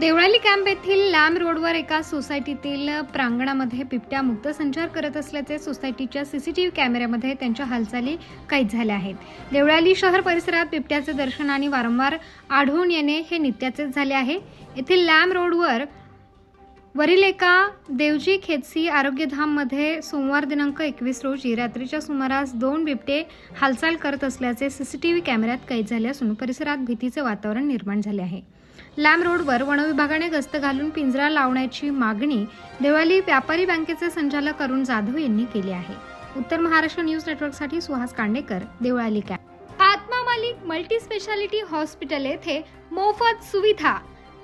Deolali camp येथील lamb रोडवर एका सोसायटीतील प्रांगणामध्ये बिबट्या मुक्त संचार करत असल्याचे सोसायटीच्या सीसीटीव्ही कॅमेऱ्यामध्ये त्यांच्या हालचाली कैद झाल्या आहेत. देवळाली शहर परिसरात बिबट्याचे दर्शन आणि वारंवार आढळून येणे हे नित्याचेच झाले आहे. येथील लॅम रोडवर वरील एका देवजी खेतसी आरोग्यधाममध्ये सोमवार दिनांक एकवीस रोजी रात्रीच्या सुमारास दोन बिबटे हालचाल करत असल्याचे सीसीटीव्ही कॅमेऱ्यात कैद झाले असून परिसरात भीतीचे वातावरण निर्माण झाले आहे. लॅम रोडवर वनविभागाने गस्त घालून पिंजरा लावण्याची मागणी देवाली व्यापारी बँकेचे संचालक अरुण जाधव यांनी केली आहे. उत्तर महाराष्ट्र न्यूज नेटवर्कसाठी Suhas Kandekar Deolali camp Atma Malik multi speciality hospital येथे मोफत सुविधा